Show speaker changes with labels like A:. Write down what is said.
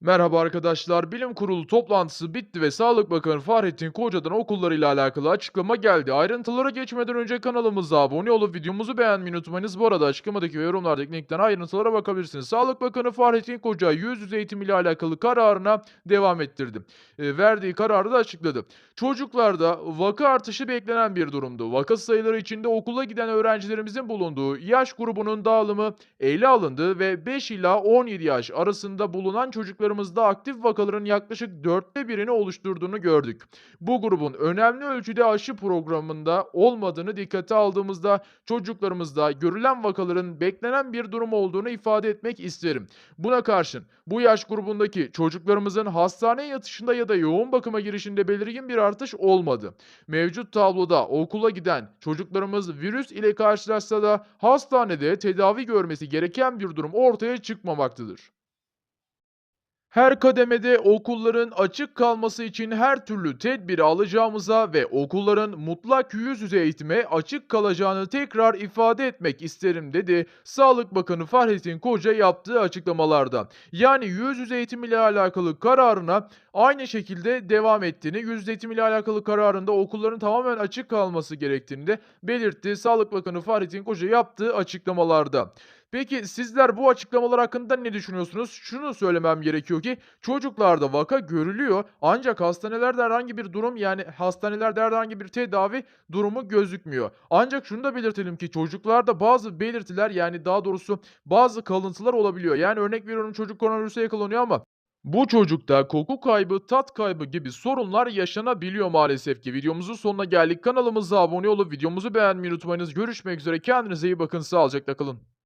A: Merhaba arkadaşlar. Bilim Kurulu toplantısı bitti ve Sağlık Bakanı Fahrettin Koca'dan okullarıyla alakalı açıklama geldi. Ayrıntılara geçmeden önce kanalımıza abone olup videomuzu beğenmeyi unutmayınız. Bu arada açıklamadaki ve yorumlardaki linkten ayrıntılara bakabilirsiniz. Sağlık Bakanı Fahrettin Koca yüz yüze eğitim ile alakalı kararına devam ettirdi. E, verdiği kararı da açıkladı. Çocuklarda vaka artışı beklenen bir durumdu. Vaka sayıları içinde okula giden öğrencilerimizin bulunduğu yaş grubunun dağılımı ele alındı ve 5 ila 17 yaş arasında bulunan çocuklarımızda aktif vakaların yaklaşık dörtte birini oluşturduğunu gördük. Bu grubun önemli ölçüde aşı programında olmadığını dikkate aldığımızda çocuklarımızda görülen vakaların beklenen bir durum olduğunu ifade etmek isterim. Buna karşın bu yaş grubundaki çocuklarımızın hastane yatışında ya da yoğun bakıma girişinde belirgin bir artış olmadı. Mevcut tabloda okula giden çocuklarımız virüs ile karşılaşsa da hastanede tedavi görmesi gereken bir durum ortaya çıkmamaktadır. Her kademede okulların açık kalması için her türlü tedbiri alacağımıza ve okulların mutlak yüz yüze eğitime açık kalacağını tekrar ifade etmek isterim dedi Sağlık Bakanı Fahrettin Koca yaptığı açıklamalarda. Yani yüz yüze eğitim ile alakalı kararına aynı şekilde devam ettiğini, yüz yüze eğitim ile alakalı kararında okulların tamamen açık kalması gerektiğini de belirtti Sağlık Bakanı Fahrettin Koca yaptığı açıklamalarda. Peki sizler bu açıklamalar hakkında ne düşünüyorsunuz? Şunu söylemem gerekiyor ki çocuklarda vaka görülüyor ancak hastanelerde herhangi bir durum yani hastanelerde herhangi bir tedavi durumu gözükmüyor. Ancak şunu da belirtelim ki çocuklarda bazı belirtiler yani daha doğrusu bazı kalıntılar olabiliyor. Yani örnek veriyorum çocuk koronavirüse yakalanıyor ama bu çocukta koku kaybı, tat kaybı gibi sorunlar yaşanabiliyor maalesef ki. Videomuzun sonuna geldik. Kanalımıza abone olup videomuzu beğenmeyi unutmayınız. Görüşmek üzere. Kendinize iyi bakın. Sağlıcakla kalın.